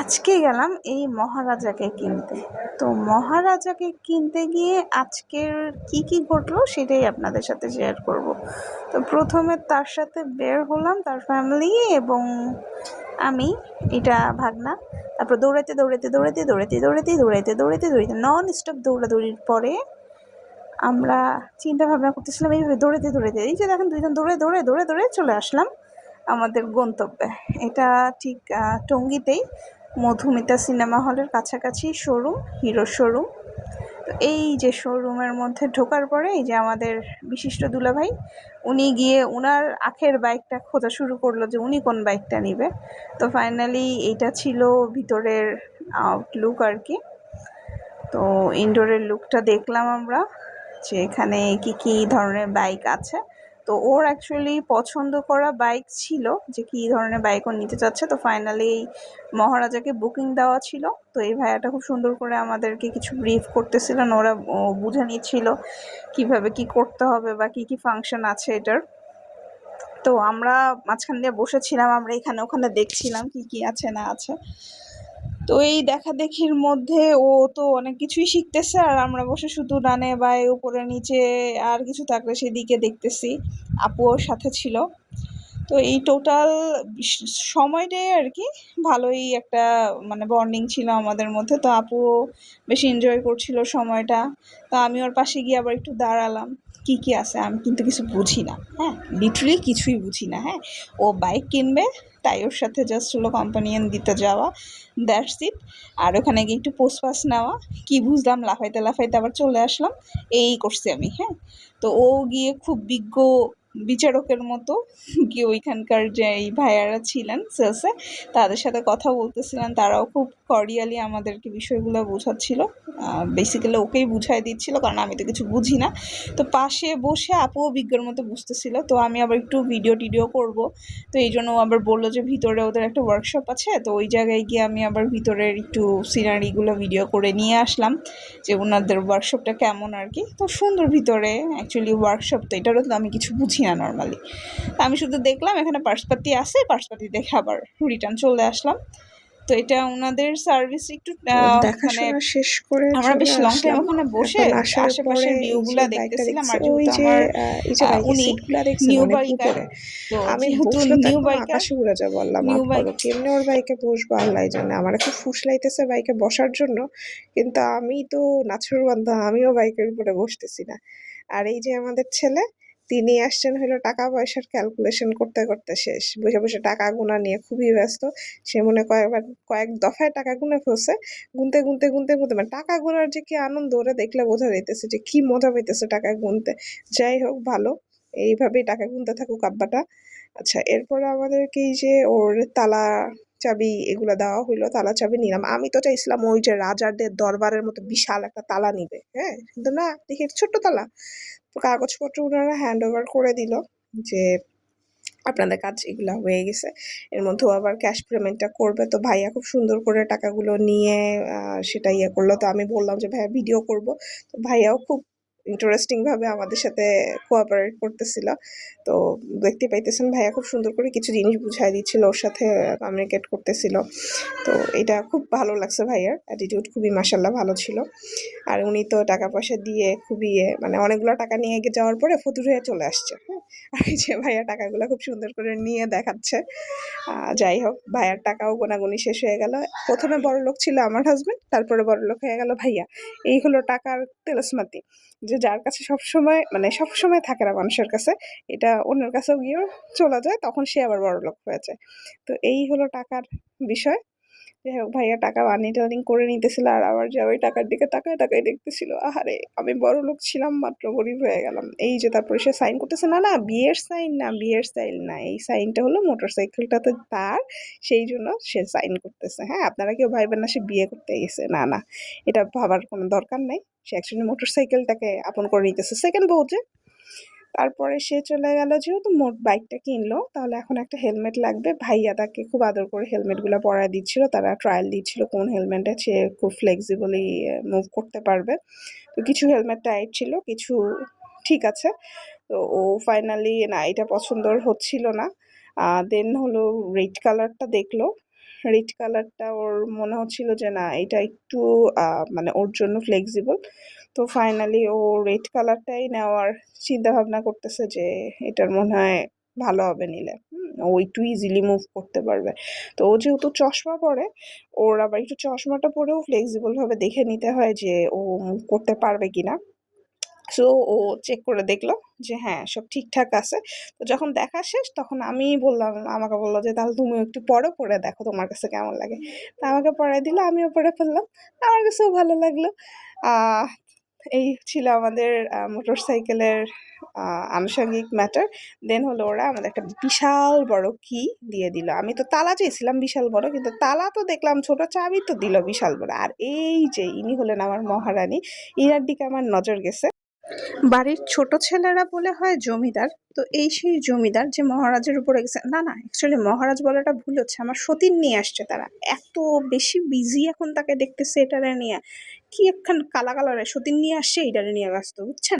আজকে গেলাম এই মহারাজাকে কিনতে। তো মহারাজাকে কিনতে গিয়ে আজকের কি কি ঘটলো সেটাই আপনাদের সাথে শেয়ার করব। তো প্রথমে তার সাথে বের হলাম তার ফ্যামিলি এবং আমি, এটা ভাগনা। তারপর দৌড়াতে দৌড়াতে দৌড়াতে দৌড়াতে দৌড়াতে দৌড়াতে দৌড়াতে দৌড়াতে নন স্টপ দৌড়াদৌড়ির পরে আমরা চিন্তা ভাবনা করতেছিলাম, এইভাবে দৌড়াতে দৌড়াতে এই যে দেখেন দুইজন দৌড়ে দৌড়ে দৌড়ে দৌড়ে চলে আসলাম। আমাদের গন্তব্যে। এটা ঠিক টঙ্গিতেই মধুমিতা সিনেমা হলের কাছাকাছি শোরুম, হিরো শোরুম। তো এই যে শোরুমের মধ্যে ঢোকার পরে এই যে আমাদের বিশিষ্ট দুলাভাই, উনি গিয়ে উনার আখের বাইকটা খোঁজা শুরু করল যে উনি কোন বাইকটা নিবে। তো ফাইনালি এইটা ছিল ভিতরের আউটলুক আর কি। তো ইনডোরের লুকটা দেখলাম আমরা যে এখানে কি কি ধরনের বাইক আছে। তো ওর অ্যাকচুয়ালি পছন্দ করা বাইক ছিল যে কী ধরনের বাইক ও নিতে চাচ্ছে। তো ফাইনালি এই মহারাজাকে বুকিং দেওয়া ছিল। তো এই ভাইয়াটা খুব সুন্দর করে আমাদেরকে কিছু ব্রিফ করতেছিলেন ওরা বুঝে নিচ্ছিল কীভাবে কি করতে হবে বা কি কি ফাংশন আছে এটার। তো আমরা মাঝখান দিয়ে বসেছিলাম, আমরা এখানে ওখানে দেখছিলাম কি কি আছে না আছে। তো এই দেখাদেখির মধ্যে ও তো অনেক কিছুই শিখতেছে আর আমরা বসে শুধু ডানে বায়ে, উপরে নিচে আর কিছু থাকলে সেদিকে দেখতেছি। আপু ওর সাথে ছিল। তো এই টোটাল সময়টাই আর কি ভালোই একটা মানে বন্ডিং ছিল আমাদের মধ্যে। তো আপুও বেশি এনজয় করছিল সময়টা। তো আমি ওর পাশে গিয়ে আবার একটু দাঁড়ালাম। কি কি আছে আমি কিন্তু কিছু বুঝি না হ্যাঁ? লিটারেলি কিছুই বুঝি না হ্যাঁ? ও বাইক কিনবে, তাই ওর সাথে জাস্ট হলো কম্পানিয়ন দিতে যাওয়া দ্যাটস ইট আর ওখানে গিয়ে একটু পোস্ট পাস নেওয়া, কি বুঝলাম, লাফাইতে লাফাইতে আবার চলে আসলাম, এই করছি আমি হ্যাঁ? তো ও গিয়ে খুব বিজ্ঞ বিচারকের মতো গিয়ে ওইখানকার যে এই ভাইয়ারা ছিলেন সেলসে তাদের সাথে কথা বলতেছিলেন। তারাও খুব কর্ডিয়ালি আমাদেরকে বিষয়গুলো বোঝাচ্ছিল। বেসিক্যালি ওকেই বুঝাই দিচ্ছিল, কারণ আমি তো কিছু বুঝি না। তো পাশে বসে আপুও বিজ্ঞর মতো বুঝতেছিল। তো আমি আবার একটু ভিডিও টিডিও করব। তো এই জন্য আবার বলল যে, ভিতরে ওদের একটা ওয়ার্কশপ আছে। তো ওই জায়গায় গিয়ে আমি আবার ভিতরের একটু সিনারিগুলো ভিডিও করে নিয়ে আসলাম, যে ওনাদের ওয়ার্কশপটা কেমন আর কি। তো সুন্দর ভিতরে অ্যাকচুয়ালি ওয়ার্কশপ তো এটারও তো আমি কিছু বুঝি না। নর্মালি আমি শুধু দেখলাম এখানে পার্সপাতি আছে পার্সপাতি দেখে আবার রিটার্ন চলে আসলাম। তো এটা ওনাদের সার্ভিস একটু মানে শেষ করে আমরা বেশ লং টাইম ওখানে বসে আশেপাশের ভিউগুলা দেখতেছিলাম আর যেহেতু আমার উনি নিউ বাইকার তো আমি যেহেতু নিউ বাইকার আকাশে উড়ে যা বললাম নিউ বাইক কেমনে ওর বাইকে বসবো আল্লাহ জানে। আমার খুব ফুসলাইতেছে বাইকে বসার জন্য কিন্তু আমি তো নাছুর বান্ধব আমিও বাইকের উপরে বসতেছি না। আর এই যে আমাদের ছেলে তিনি আসছেন হলো টাকা পয়সার ক্যালকুলেশন করতে করতে শেষ। বসে বসে টাকা গোনা নিয়ে খুবই ব্যস্ত। সে মনে কয়েকবার কয়েক দফায় টাকা গুনে ফেলছে। গুনতে গুনতে গুনতে গুনতে মানে টাকা গোনার যে কি আনন্দ ওরা দেখলে বোঝা যাইতেছে যে কি মজা পাইতেছে টাকা গুনতে। যাই হোক, ভালো। এইভাবেই টাকা গুনতে থাকুক আব্বাটা। আচ্ছা এরপরে আমাদেরকে এই যে ওর তালা চাবি এগুলো দেওয়া হইল, তালা চাবি নিলাম। আমি তো চাইছিলাম ওই যে রাজাদের দরবারের মতো বিশাল একটা তালা নিবে। হ্যাঁ কিন্তু না, দেখি ছোট্ট তালা। কাগজপত্র ওনারা হ্যান্ড ওভার করে দিল যে আপনাদের কাজ এগুলো হয়ে গেছে। এর মধ্যেও আবার ক্যাশ পেমেন্টটা করবে। তো ভাইয়া খুব সুন্দর করে টাকাগুলো নিয়ে সেটা ইয়ে করল। তো আমি বললাম যে, ভাইয়া ভিডিও করব। তো ভাইয়াও খুব ইন্টারেস্টিংভাবে আমাদের সাথে কোঅপারেট করতেছিল। তো দেখতে পাইতেছেন ভাইয়া খুব সুন্দর করে কিছু জিনিস বুঝাই দিচ্ছিল, ওর সাথে কমিউনিকেট করতেছিল। তো এটা খুব ভালো লাগছে ভাইয়ার অ্যাটিটিউড খুবই মাসাল্লাহ ভালো ছিল। আর উনি তো টাকা পয়সা দিয়ে খুবই মানে অনেকগুলো টাকা নিয়ে যাওয়ার পরে ফতুর হয়ে চলে আসছে হ্যাঁ। আর এই যে ভাইয়া টাকাগুলো খুব সুন্দর করে নিয়ে দেখাচ্ছে। যাই হোক, ভাইয়ার টাকাও গোনাগুনি শেষ হয়ে গেল। প্রথমে বড় লোক ছিল আমার হাজব্যান্ড তারপরে বড় লোক হয়ে গেল ভাইয়া। এই হলো টাকার তেলসমাতি। যে যার কাছে সবসময় মানে সবসময় থাকে না মানুষের কাছে, এটা অন্যের কাছেও গিয়েও চলে যায়, তখন সে আবার বড় লোক হয়ে যায়। তো এই হলো টাকার বিষয়। ভাইয়া টাকা আর্নিং টার্নিং করে নিতেছিল আর আবার যে ওই টাকার দিকে তাকায় তাকায় দেখতেছিল, আহারে, আমি বড় লোক ছিলাম, মাত্র গরিব হয়ে গেলাম। এই যে তারপরে সে সাইন করতেছে, না না, বিয়ের সাইন না, বিয়ের সাইন না, এই সাইনটা হলো মোটর সাইকেলটাতে তার, সেই জন্য সে সাইন করতেছে। হ্যাঁ আপনারা কেউ ভাইবেন না সে বিয়ে করতে গেছে না না, এটা ভাবার কোনো দরকার নাই। সে অ্যাকচুয়ালি মোটর সাইকেলটাকে আপন করে নিতেছে। সেকেন্ড বউ যে তারপরে সে চলে গেল, যেহেতু মোট বাইকটা কিনলো, তাহলে এখন একটা হেলমেট লাগবে। ভাইয়া তাকে খুব আদর করে হেলমেটগুলো পরায় দিচ্ছিল, তারা ট্রায়াল দিচ্ছিল কোন হেলমেটে সে খুব ফ্লেক্সিবলি মুভ করতে পারবে। তো কিছু হেলমেট টাইট ছিল, কিছু ঠিক আছে। তো ও ফাইনালি না, এটা পছন্দ হচ্ছিল না। দেন হলো রেড কালারটা দেখল। রেড কালারটা ওর মনে হচ্ছিল যে না, এটা একটু মানে ওর জন্য ফ্লেক্সিবল তো ফাইনালি ও রেড কালারটাই নেওয়ার চিন্তা ভাবনা করতেছে যে এটার মনে হয় ভালো হবে নিলে। ও একটু ইজিলি মুভ করতে পারবে। তো ও যেহেতু চশমা পরে, ওর আবার একটু চশমাটা পরেও ফ্লেক্সিবল ভাবে দেখে নিতে হয় যে ও মুভ করতে পারবে কিনা। সো ও চেক করে দেখল যে হ্যাঁ সব ঠিকঠাক আছে। তো যখন দেখা শেষ, তখন আমি বললাম, আমাকে বলল যে, তাহলে তুমি একটু পরো পরে দেখো তোমার কাছে কেমন লাগে। তা আমাকে পরাই দিল, আমিও পরে ফেললাম। আমার কাছেও ভালো লাগল। এই ছিল আমাদের মোটর সাইকেলের আনুষঙ্গিক ম্যাটার দেন হলো ওরা আমাদের একটা বিশাল বড় কি দিয়ে দিল। আমি তো তালা চেয়েছিলাম বিশাল বড়, কিন্তু তালা তো দেখলাম ছোট, চাবি তো দিল বিশাল বড়। আর এই যে, ইনি হলেন আমার মহারানী, ইনার দিকে আমার নজর গেছে। বাড়ির ছোট ছেলেরা বলে হয় জমিদার। তো এই সেই জমিদার যে মহারাজের উপর না না অ্যাকচুয়ালি মহারাজ বলাটা ভুল হচ্ছে। আমার সতীন নিয়ে আসছে তারা। এত বেশি বিজি এখন তাকে দেখতেছে এটারে নিয়ে। কি একখান কালা কালারে সতীন নিয়ে আসছে এটারে নিয়ে ব্যস্ত, বুঝছেন?